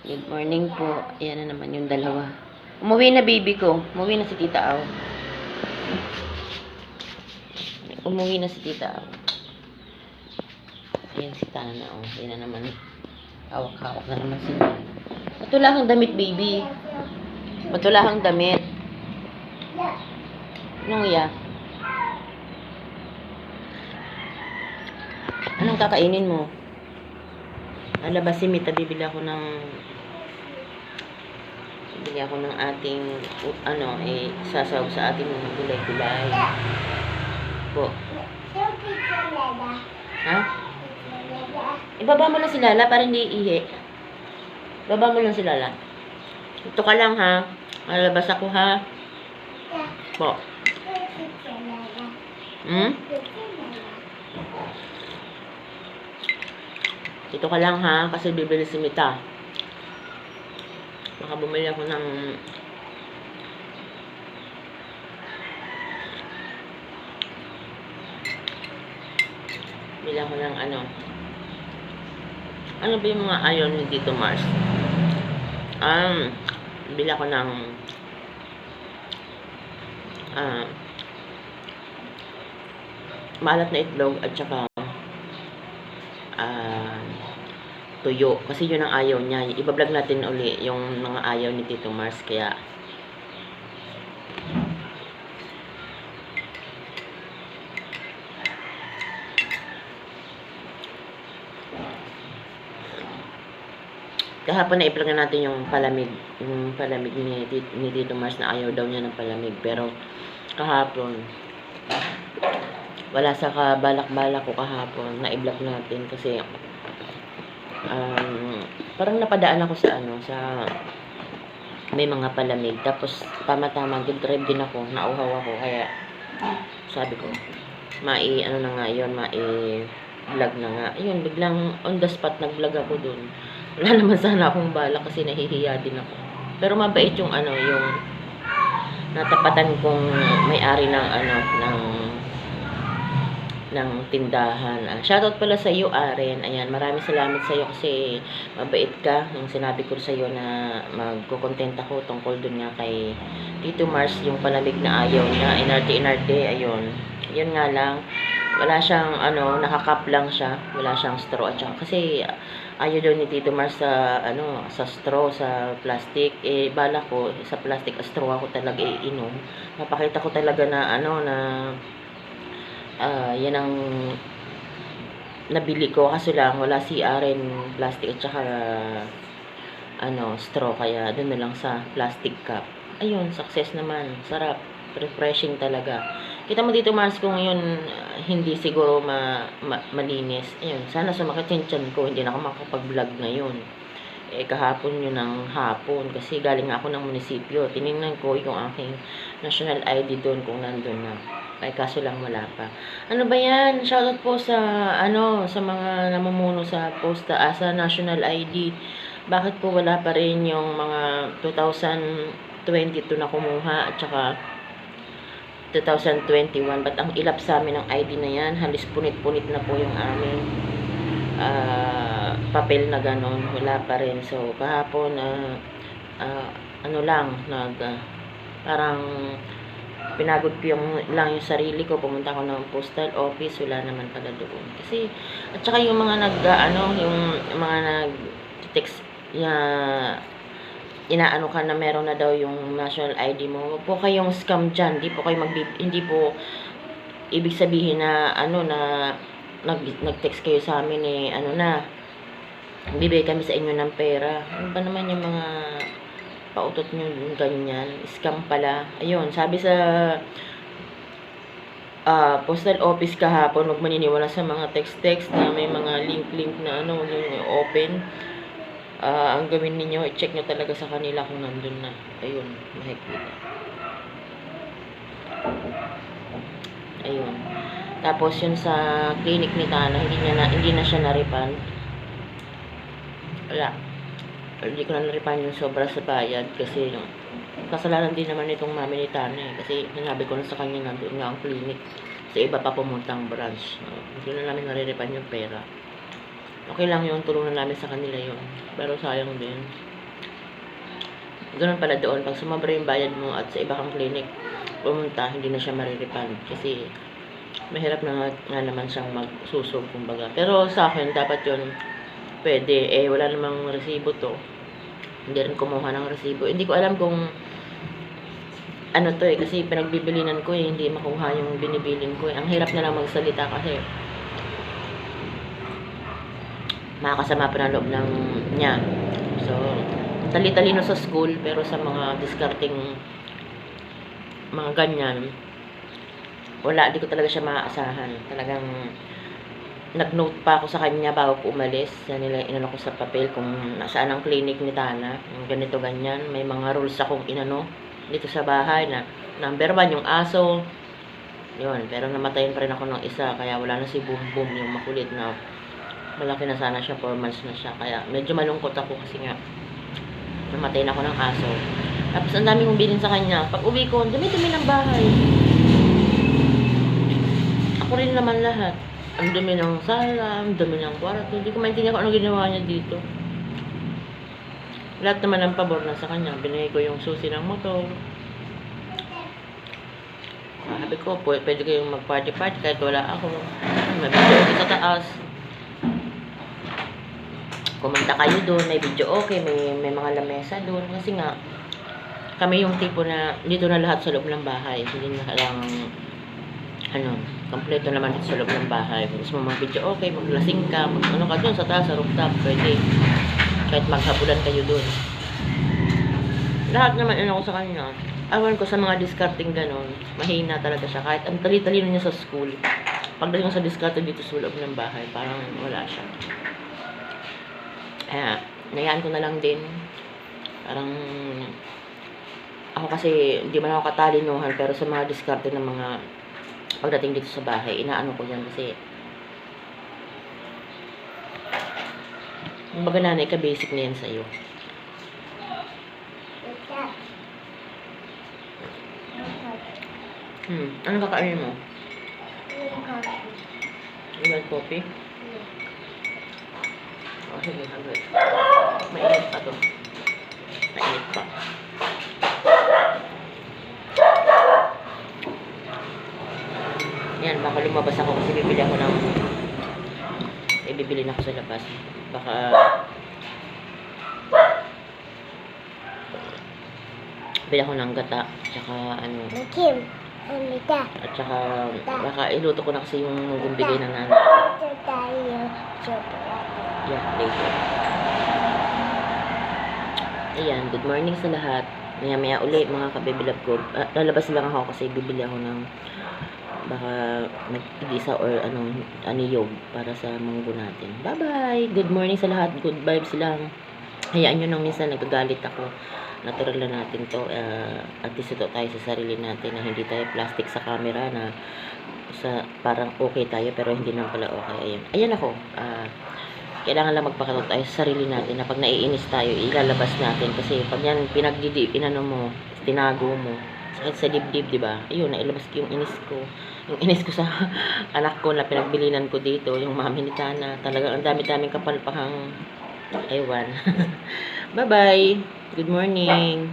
Good morning po. Ayan na naman yung dalawa. Umuwi na baby ko. Umuwi na si Tita Aw. Umuwi na si Tita Aw. Ayan si Tana. Oh. Ayan na naman. Hawak-hawak na naman si Tana. Ba't wala kang damit, baby? Ba't wala kang damit? Anong iya? Anong kakainin mo? Alabas si Mita, bibili ako ng bibili ako ng ating ano, eh, sasaw sa ating gulay-gulay. Po. Ha? Ibaba mo lang si Lala para hindi ihi. Ibaba mo lang si Lala. Ito ka lang ha. Alabas ako ha. Po. Hmm? Dito ka lang ha, kasi bibili si Mita. Baka bumili ako ng Bili ako ng ano. Ano ba yung mga ayaw ni Tito Mars? Um, bili ako ng ah maalat na itlog at saka ah tuyo. Kasi yun ang ayaw niya. Ibablog natin uli yung mga ayaw ni Tito Mars. Kaya, kahapon na i-vlog na natin yung palamig. Yung palamig ni, ni Tito Mars na ayaw daw niya ng palamig. Pero, kahapon, wala sa kabalak-balak ko kahapon. Na i-vlog natin kasi um, parang napadaan ako sa ano sa may mga palamig. Tapos tama-tama drive din ako. Nauhaw ako. Kaya sabi ko mai ano na nga yun? Mai vlog na nga. Ayun biglang on the spot nag vlog ako dun. Wala naman sana akong bala kasi nahihiya din ako. Pero mabait yung ano yung natapatan kong may-ari ng ano ng ng tindahan. Ah, shoutout pala sa iyo, Aren. Ayan, maraming salamat sa iyo kasi mabait ka. Yung sinabi ko sa iyo na magko-content ako tungkol dun nga kay Tito Mars, yung palamig na ayaw niya. Inarte-inarte, ayun. Yun nga lang, wala siyang, ano, nakakap lang siya. Wala siyang straw. At saka, kasi ayaw daw ni Tito Mars sa, ano, sa straw, sa plastic. Eh, bala ko, sa plastic straw ako talaga iinom. Napakita ko talaga na, ano, na ah yan ang nabili ko. Kasi lang wala si Aren plastic at saka ano straw. Kaya doon na lang sa plastic cup. Ayun success naman. Sarap. Refreshing talaga. Kita mo dito mas kung yun ah, hindi siguro ma, ma- malinis. Ayun sana sumakit yung ko. Hindi na ako makapag-vlog ngayon. Eh kahapon yun ng hapon. Kasi galing ako ng munisipyo. Tiningnan ko yung aking national ID doon kung nandun na ay kaso lang wala pa. Ano ba yan? Shoutout po sa ano sa mga namumuno sa posta ah, sa National ID. Bakit po wala pa rin yung mga 2022 na kumuha at saka 2021 ba't ang ilap sa amin ng ID na yan? Halos punit-punit na po yung aming ah, papel na ganon. Wala pa rin. So kahapon ah, ah, ano lang nag ah, parang pinagod ko yung lang yung sarili ko pumunta ako ng postal office wala naman pala doon. Kasi at saka yung mga nag ah, ano yung mga nag text ya inaano ka na meron na daw yung national ID mo. Huwag po kayong scam dyan. Hindi po kayo magbi hindi po ibig sabihin na ano na nag nag-text kayo sa amin eh ano na bibigay kami sa inyo ng pera. Ano ba naman yung mga pautot nyo yung ganyan. Scam pala. Ayun, sabi sa ah postal office kahapon, huwag maniniwala sa mga text-text na may mga link-link na ano, yung open. Ah, ang gawin ninyo, i-check nyo talaga sa kanila kung nandun na. Ayun, makikita. Ayun. Tapos yun sa clinic ni Tana, hindi niya na hindi na siya na-refund. Wala hindi ko na naripan yung sobra sa bayad kasi yung kasalanan din naman itong mami ni Tana eh. Kasi sinabi ko na sa kanya na doon nga ang clinic sa iba pa pumuntang branch. Uh, hindi na namin nariripan yung pera. Okay lang yung tulungan namin sa kanila yun. Pero sayang din. Ganun pala doon. Pag sumobra yung bayad mo at sa iba kang clinic, pumunta, hindi na siya marirefund. Kasi, mahirap na nga, nga naman siyang magsusog, kumbaga. Pero sa akin, dapat yun, pwede. Eh, wala namang resibo to. Hindi rin kumuha ng resibo. Hindi ko alam kung ano to eh, kasi pinagbibilinan ko eh, hindi makuha yung binibilin ko eh. Ang hirap na lang magsalita kasi makakasama pa ng loob ng niya. So, tali-talino sa school, pero sa mga discarding mga ganyan, wala, di ko talaga siya maaasahan. Talagang nag-note pa ako sa kanya bago ko umalis. Yan nila inano ko sa papel kung nasaan ang clinic ni Tana. Ganito ganyan. May mga rules akong inano dito sa bahay na number one yung aso. Yun, pero namatayin pa rin ako ng isa kaya wala na si Boom Boom yung makulit na malaki na sana siya, 4 months na siya. Kaya medyo malungkot ako kasi nga namatay na ako ng aso. Tapos ang dami kong bilhin sa kanya. Pag uwi ko, dumi-dumi ng bahay. Ako rin naman lahat. Ang dumi ng sala, ang dumi ng kwarto. Hindi ko maintindihan kung ano ginawa niya dito. Lahat naman ng pabor na sa kanya. Binigay ko yung susi ng motor. Ah, Sabi ko, pwede, pwede kayong mag-party-party kahit wala ako. May video okay sa taas. Kumanta kayo doon, may video okay, may, may mga lamesa doon. Kasi nga, kami yung tipo na dito na lahat sa loob ng bahay. Hindi na kailangan, ano, kompleto naman sa loob ng bahay. Kung gusto mo mag-video okay, maglasing ka, mag ano ka doon sa taas, sa rooftop, pwede. Kahit maghabulan kayo doon. Lahat naman ano ko sa kanya. Awan ko sa mga discarding ganon, mahina talaga siya. Kahit ang tali-talino niya sa school, pagdating ko sa discarding dito sa loob ng bahay, parang wala siya. Kaya, nayaan ko na lang din. Parang, ako kasi, hindi man ako katalinuhan, pero sa mga diskarte ng mga pagdating dito sa bahay, inaano ko yan kasi, kumbaga nanay ka, basic na yan sa'yo. Hmm, ano kakainin mo? Want coffee? Oh, sige, hagod. Mainit pa to. Mainit pa. Yan, baka lumabas ako kasi bibili ako ng may bibili na ako sa labas. Baka bili ako ng gata tsaka ano Kim, at tsaka baka iluto ko na kasi yung nung bigay ng nanay. Yeah, later. Ayan, good morning sa lahat. Maya maya uli mga kabibilab ko. Ah, lalabas lang ako kasi bibili ako ng baka nag-igisa or ano, aniyog para sa munggo natin. Bye-bye! Good morning sa lahat. Good vibes lang. Hayaan nyo nang minsan nagagalit ako. Natural na natin to. Uh, at least ito tayo sa sarili natin na hindi tayo plastic sa camera na sa parang okay tayo pero hindi naman pala okay. Ayan, Ayan ako. Ah, kailangan lang magpakatot tayo sa sarili natin na pag naiinis tayo, ilalabas natin. Kasi pag yan, pinagdidi, inano mo, tinago mo, sakit sa dibdib, di ba? Ayun, nailabas ko yung inis ko. Yung inis ko sa anak ko na pinagbilinan ko dito, yung mami ni Tana. Talagang ang dami-daming kapalpahang ewan. Bye-bye. Good morning.